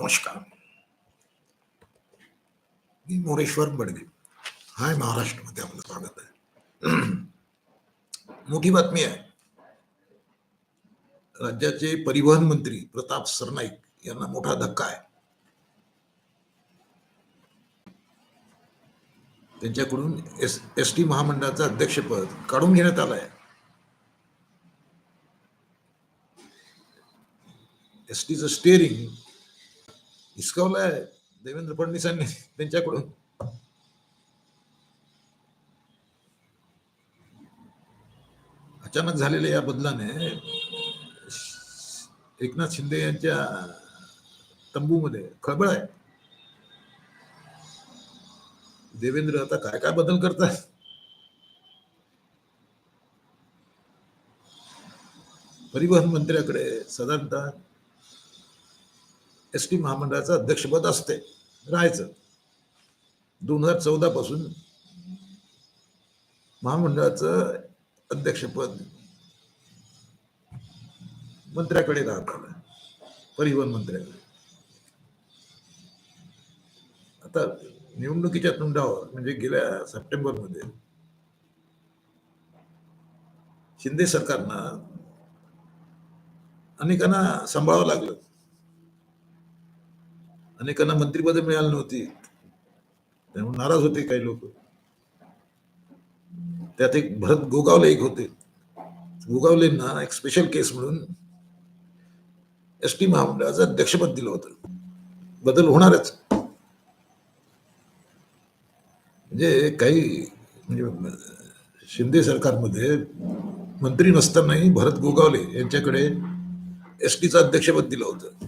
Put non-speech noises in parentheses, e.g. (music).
नमस्कार. मी मोरेश्वर बडगे. हाय महाराष्ट्रमध्ये आपलं स्वागत आहे. (clears throat) मोठी बातमी आहे. राज्याचे परिवहन मंत्री प्रताप सरनाईक यांना मोठा धक्का आहे. त्यांच्याकडून एस एस टी महामंडळाचं अध्यक्षपद काढून घेण्यात आलं आहे. एस टीचं स्टेअरिंग हिसकावलं आहे देवेंद्र फडणवीसांनी त्यांच्याकडून. अचानक झालेल्या या बदलाने एकनाथ शिंदे यांच्या तंबूमध्ये खळबळ आहे. देवेंद्र आता काय काय बदल करतात? परिवहन मंत्र्याकडे साधारणतः एस टी महामंडळाचं अध्यक्षपद असते राहायचं. दोन हजार चौदा पासून महामंडळाचं अध्यक्षपद मंत्र्याकडे राहत. आलं परिवहन मंत्र्याकडे. आता निवडणुकीच्या तोंडावर म्हणजे गेल्या सप्टेंबरमध्ये शिंदे सरकारनं अनेकांना सांभाळावं लागलं. अनेकांना मंत्रिपद मिळाली नव्हती. त्यामुळे नाराज होते काही लोक. त्यात एक भरत गोगावले एक होते. गोगावलेंना एक स्पेशल केस म्हणून एस टी महामंडळाचं अध्यक्षपद दिलं होतं. बदल होणारच. म्हणजे काही म्हणजे शिंदे सरकारमध्ये मंत्री नसतानाही भरत गोगावले यांच्याकडे एस टीचं अध्यक्षपद दिलं होतं.